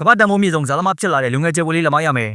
ကမ္ဘာတန်ဖိုးမြေဆုံးဇာသမားဖြစ်လာတဲ့လူငယ်ကျယ်ဝလေးလက်မရမယ်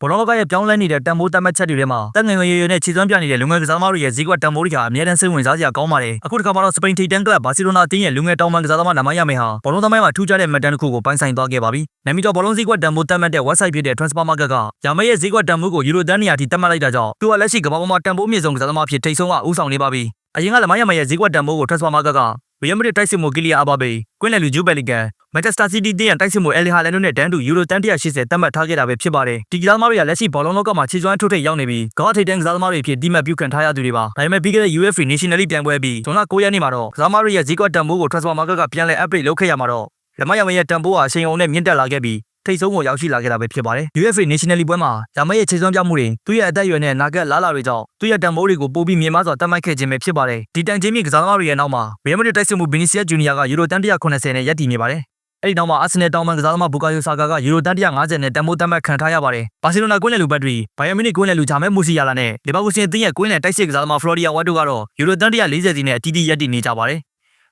ဘောလုံးလောကရဲ့ပြောင်းလဲနေတဲ့တန်ဖိုးတတ်မှတ်ချက်တွေထဲမှာတက်ငယ်ငယ်ရွယ်ရွယ်နဲ့ခြေစွမ်းပြနေတဲ့လူငယ်ကစားသမားတွေရဲ့ဈေးကွက်တန်ဖိုးတွေဟာအများတန်းစိတ်ဝင်စားစရာကောင်းပါတယ်အခုတစ်ခါမှာတော့စပိန်ထိပ်တန်းကလပ်ဘာစီလိုနာအသင်းရဲ့လူငယ်တောင်ပန်ကစားသမားလက်မရမယ်ဟာဘောလုံးသမိုင်းမှာထူးခြားတဲ့မှတ်တမ်းတစ်ခုကိုပိုင်ဆိုင်သွားခဲ့ပါပြီနမီတော်ဘောလုံးဈေးကွက်တန်ဖိုးတတ်မှတ်တဲ့ website ဖြစ်တဲ့ Transfer Market ကယာမရဲ့ဈေးကွက်တန်ဖိုးကိုယူရိုတန်းနေရာထိတတ်မှတ်လိုက်တာကြောင့်သူကလက်ရှိကမ္ဘာပေါ်မှာတန်ဖိုးအမြင့်ဆုံးကစားသမားဖြစ်ထိပ်ဆုံးကဦးဆောင်နေပါပြီအရင်ကလက်မရမယ်ရဲ့ဈေးကွက်တန်ဖိုးကို Transfer Market က Real Madrid တိုက်စစ်မှုကီလီယာအဘာဘေကွင်းလယ်လူဂျူဘယ်လီဂန်မန်ချက်စတာစီးတီးတင်းရတိုက်စစ်မှုအယ်လီဟာလန်တို့နဲ့ဒန်တူယူရိုတန်180တတ်မှတ်ထားခဲ့တာပဲဖြစ်ပါတယ်ဒီကစားသမားတွေကလက်ရှိဘောလုံးလောကမှာခြေစွမ်းထုတ်ထိပ်ရောက်နေပြီးကမ္ဘာထိပ်တန်းကစားသမားတွေဖြစ်ဒီမတ်ပြုခံထားရသူတွေပါဒါပေမဲ့ပြီးခဲ့တဲ့ UEFA National League ပြိုင်ပွဲပြီးဇွန်လ9ရက်နေ့မှာတော့ကစားသမားတွေရဲ့ဈေးကွက်တန်ဖိုးကို Transfer Market ကပြန်လည် upgrade လုပ်ခဲ့ရမှာတော့လက်မရမရဲ့တန်ဖိုးဟာအချိန်အောင်နဲ့မြင့်တက်လာခဲ့ပြီး ထိပ်ဆုံးကိုရောက်ရှိလာခဲ့တာပဲဖြစ်ပါတယ် UEFA National League ပွဲမှာရမရဲ့ခြေစွမ်းပြမှုတွေသူ့ရဲ့အသက်အရွယ်နဲ့နာဂတ်လာလာတွေကြောင့်သူ့ရဲ့တန်ဖိုးတွေကိုပိုပြီးမြင့်မားစွာတတ်မှတ်ခဲ့ခြင်းပဲဖြစ်ပါတယ်ဒီတန်ချင်းမြင့်ကစားသမားတွေရဲ့နောက်မှာ Real Madrid တိုက်စစ်မှု Vinicius Junior ကယူရိုတန်180နဲ့ရပ်တည်နေပါတယ်အဲ့ဒီနောက်မှာအာဆင်နယ်တောင်ပန်ကစားသမားဘူကာယိုဆာကာကယူရိုတန်150နဲ့တန်ဖိုးတတ်မှတ်ခံထားရပါတယ်။ဘာစီလိုနာကွင်းလယ်လူဘတ်ထရီ၊ဘိုင်ယန်မြူနစ်ကွင်းလယ်လူဂျာမဲမူစီယာလာနဲ့လီဗာပူးစင်အသင်းရဲ့ကွင်းလယ်တိုက်စစ်ကစားသမားဖလော်ရီယာဝတ်တို့ကတော့ယူရိုတန်140စီနဲ့အတီးတီးရပ်တည်နေကြပါတယ်။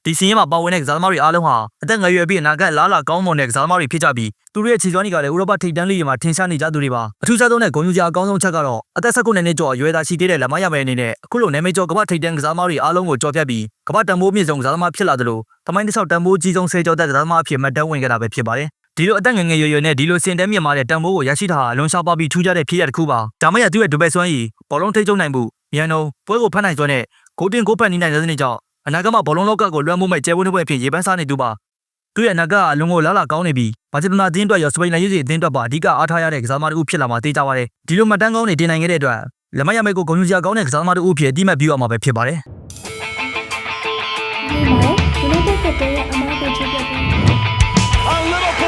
ဒီစီးရင်မှာပါဝင်တဲ့ကစားသမားတွေအားလုံးဟာအသက်ငယ်ရွယ်ပြီးအနာဂတ်လားလာကောင်းမွန်တဲ့ကစားသမားတွေဖြစ်ကြပြီးသူတို့ရဲ့ခြေစွမ်းတွေကလည်းဥရောပထိပ်တန်းလိတွေမှာထင်ရှားနေကြသူတွေပါအထူးခြားဆုံးတဲ့ဂုဏ်ယူစရာအကောင်းဆုံးချက်ကတော့အသက်19နှစ်ကျော်အရွယ်သားရှိသေးတဲ့လက်မရမယ်အနေနဲ့အခုလိုနာမည်ကျော်ကမ္ဘာထိပ်တန်းကစားသမားတွေအားလုံးကိုကြော်ဖြတ်ပြီးကမ္ဘာတန်ဖိုးမြင့်ဆုံးကစားသမားဖြစ်လာသလိုသမိုင်းတစ်လျှောက်တန်ဖိုးကြီးဆုံးဆယ်ကျော်တဲ့ကစားသမားအဖြစ်မှတ်တမ်းဝင်ခဲ့တာပဲဖြစ်ပါတယ်ဒီလိုအသက်ငယ်ငယ်ရွယ်ရွယ်နဲ့ဒီလိုစင်တန်းမြင့်မားတဲ့တန်ဖိုးကိုရရှိတာဟာအလွန်ရှားပါပြီးထူးခြားတဲ့ဖြစ်ရပ်တစ်ခုပါဒါမှမဟုတ်သူ့ရဲ့ဒူဘက်ဆွမ်းရည်ဘောလုံးထိပ်ချုပ်နိုင်မှုမြန်နှုံပွဲကိုဖတ်နိုင်စွမ်းနဲ့ဂိုးတင်ဂိုးဖတ်နေနိုင်တဲ့စနစ်ကြောင့် အနာဂတ်မှာဘောလုံးလောကကိုလွှမ်းမိုးမဲ့ကျဲဝန်းတစ်ပွဲအဖြစ်ရေပန်းစားနေသူပါသူ့ရဲ့အနာဂတ်ကအလွန်ကိုလားလာကောင်းနေပြီးဘာစီလိုနာအသင်းအတွက်ရောစပိန်နိုင်ငံရေးအသင်းအတွက်ပါအဓိကအားထားရတဲ့ကစားသမားတစ်ဦးဖြစ်လာမှာသိကြပါတယ်ဒီလိုမှတ်တမ်းကောင်းတွေတင်နိုင်ခဲ့တဲ့အတွက်လက်မရမဲ့ကိုဂုဏ်ယူစရာကောင်းတဲ့ကစားသမားတစ်ဦးဖြစ်အတိမတ်ပြုရမှာပဲဖြစ်ပါတယ်ဒီမှာ United ကတည်းကအမားကိုချပြပြီး And Liverpool score!